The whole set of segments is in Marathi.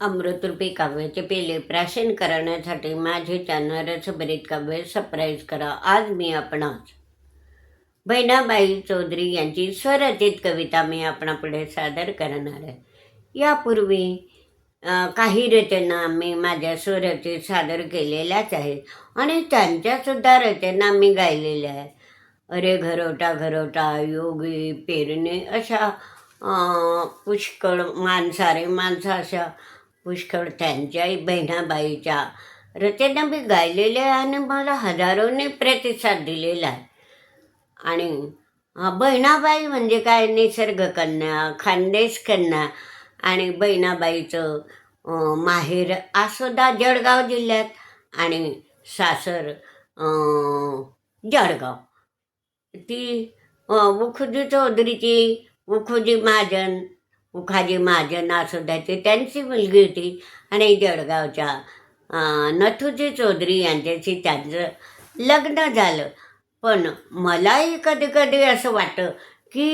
अमृतरूपी काव्याचे पेले प्राशन करण्यासाठी माझे चॅनल रसभरीत काव्य सबस्क्राईब करा. आज मी आपणास बहिणाबाई चौधरी यांची स्वरचित कविता मी आपणापुढे सादर करणार आहे. यापूर्वी काही रचना मी माझ्या स्वरचित सादर केलेल्याच आहेत आणि त्यांच्यासुद्धा रचना मी गायलेल्या आहेत. अरे घरोटा घरोटा योगी पेरणे अशा पुष्कळ माणसारे माणसं अशा पुष्कळ त्यांच्याही बहिणाबाईच्या रचना मी गायलेल्या आहे आणि मला हजारोने प्रतिसाद दिलेला आहे. आणि बहिणाबाई म्हणजे काय? निसर्गकन्या खानदेश कन्या आणि बहिणाबाईचं माहेर आसोदा जळगाव जिल्ह्यात आणि सासर जळगाव. ती उखुजी चौधरीची उखुजी महाजन उखाजी महाजन आसोद्याची त्यांची मुलगी होती आणि जळगावच्या नथुजी चौधरी यांच्याशी त्यांचं लग्न झालं. पण मलाही कधी कधी असं वाटतं की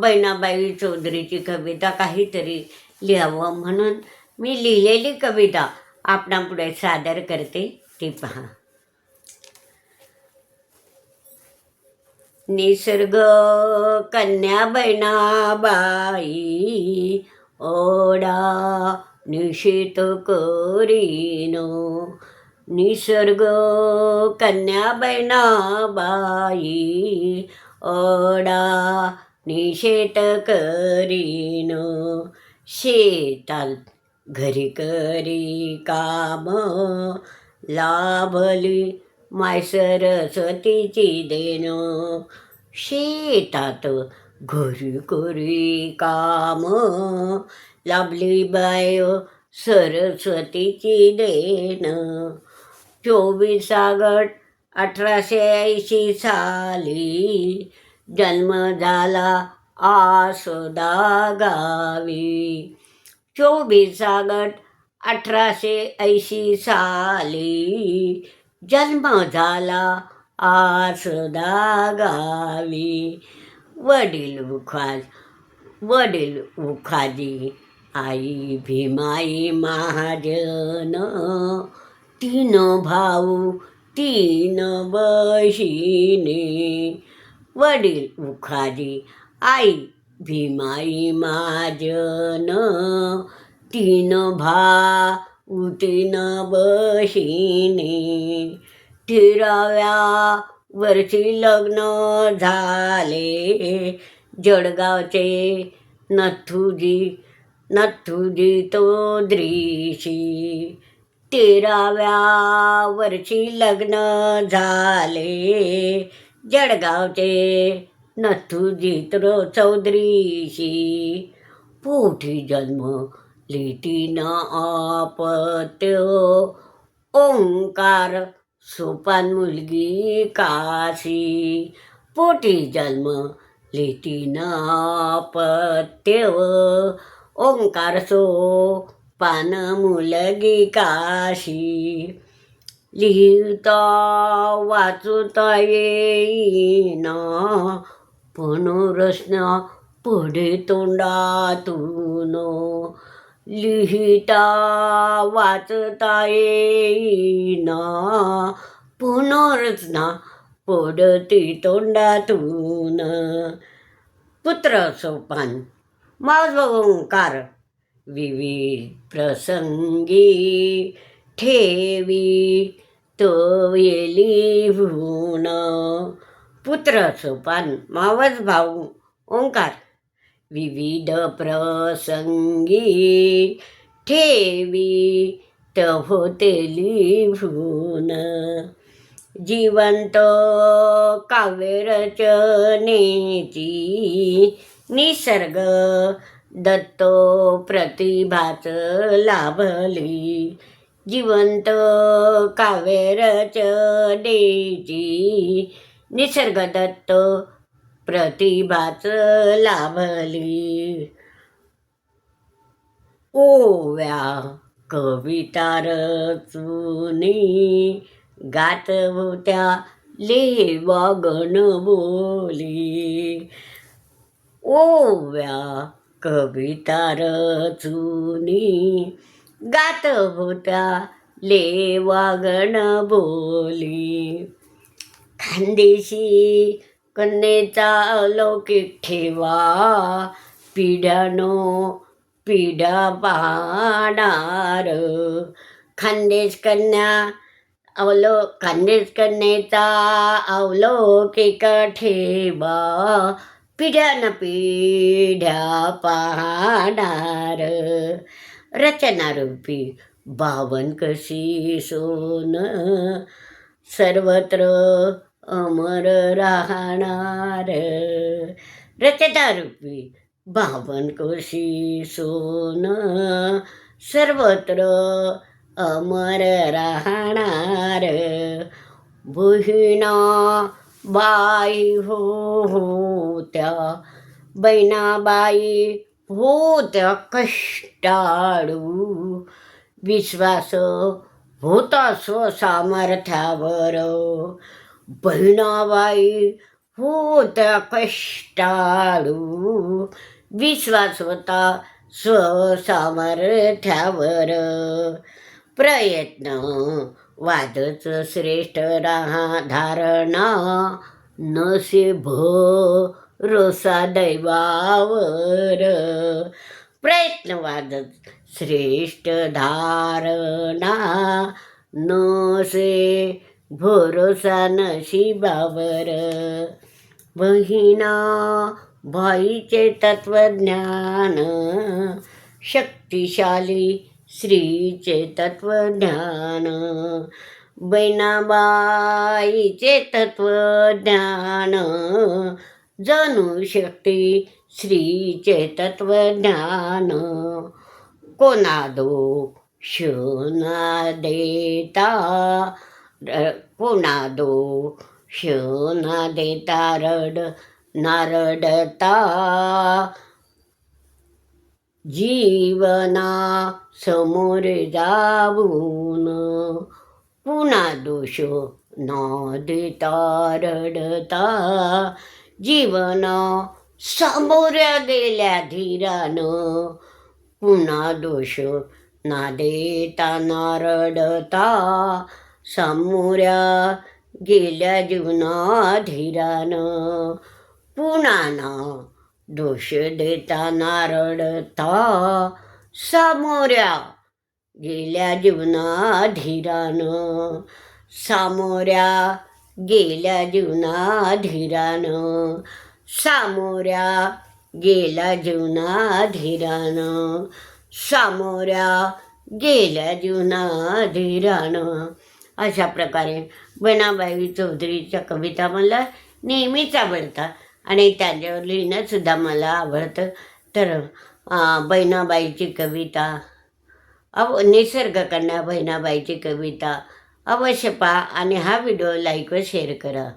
बहिणाबाई चौधरीची कविता काहीतरी लिहावं म्हणून मी लिहिलेली कविता. आपणापुढे सादर करते. ती पहा. निसर्ग कन्या बहिणाबाई ओडा निशित करीनो. निसर्ग कन्या बहिणाबाई ओडा निषेत करीन. शेताल घरी करी काम लाभली माय सरस्वतीची देणं शेतात घरी घरी काम। लाभली बाय सरस्वतीची देणं चोवीस ऑगस्ट अठराशे ऐंशी साली जन्म झाला आसोदा गावी चोवीस ऑगस्ट अठराशे ऐंशी साली जन्म झाला आसदा गावी वडील उखाज वडील उखाजी आई भीमाई महाजन. तीन भाऊ तीन बहिणी. वडील उखाजी आई भीमाई महाजन. तीन भा तीन बहिणी तिराव्या वर्षी लग्न झाले. जळगावचे नथुजी नथुजी तो द्रीशी. तेराव्या वर्षी लग्न झाले. जळगावचे नथुजी तो चौधरीशी पोठी जन्म लिटीन अपत्य ओंकार सोपान मुलगी काशी पोटी जन्म लिटीन अपत्य ओंकार सो पान मुलगी काशी लिहिता वाचता येईन पण रचना पुढे तोंडातून लिहिता वाचता येईना. पुनर्रचना पडती तोंडातून. पुत्र सोपान माझ ओंकार विविध प्रसंगी ठेवी तो येली भून पुत्र सोपान मावस भाऊ ओंकार विविध प्रसंगी ठेवी होतेली भून जिवंत काव्यरचनेची निसर्ग दत्तो प्रतिभाच लाभली. जिवंत काव्यरचनेची निसर्ग दत्त प्रतिभाच लाभली. ओव्या कविता रचुनी गात होत्या ले गण बोली. ओव्या कविता रचुनी गात होत्या लेवागण बोली. खानदेशी कन्येचा अलौकिक ठेवा. पिढ्यानो पिढ्या पाहणार खानदेश कन्या अवलो खानदेश कन्येचा अवलौकिक ठेवा. पिढ्यान पिढ्या पाहणार रचनारूपी बावन कशी सोन? सर्वत्र अमर राहणार. रचतारूपी बावन कोशी सोन. सर्वत्र अमर राहणार. बहिणा बाई हो होत्या बहिणाबाई होत्या कष्टाळू. विश्वास होता स्वसामर्थ्यावर बहिणाबाई होत्या कष्टाळू विश्वास होता स्वसामर्थ्यावर प्रयत्न वादच श्रेष्ठ राहा धारणा नसे रोसा दैवावर. प्रयत्न वादच श्रेष्ठ धारणा नसे भरोसा नशिबावर बहिणा भाईचे तत्वज्ञान शक्तिशाली स्त्रीचे तत्वज्ञान बैनाबाईचे तत्वज्ञान जणू शक्ती स्त्रीचे तत्वज्ञान कोणा दोष न देता। कुणा दोष न देता रड नारडता जीवना समोर जाऊन पुन्हा दोष न देता रडता जीवन समोर गेल्या धीरानं पुन्हा दोष ना देता नारडता रडता समोऱ्या गेल्या जीवना धीरानं दोष देताना रडता सामोऱ्या गेल्या जीवनाधीरानं. सामोऱ्या गेल्या जीवनाधीरानं. सामोऱ्या गेल्या जीवनाधीरानं. सामोऱ्या गेल्या जीवनाधीरानं. अशा प्रकारे बहिणाबाई चौधरीच्या कविता मला नेहमीच आवडतात. आणि त्यांच्यावर लिहिणंसुद्धा मला आवडतं. तर बहिणाबाईची कविता अव निसर्गकन्या बहिणाबाईची कविता अवश्य पहा आणि हा व्हिडिओ लाईक व शेअर करा.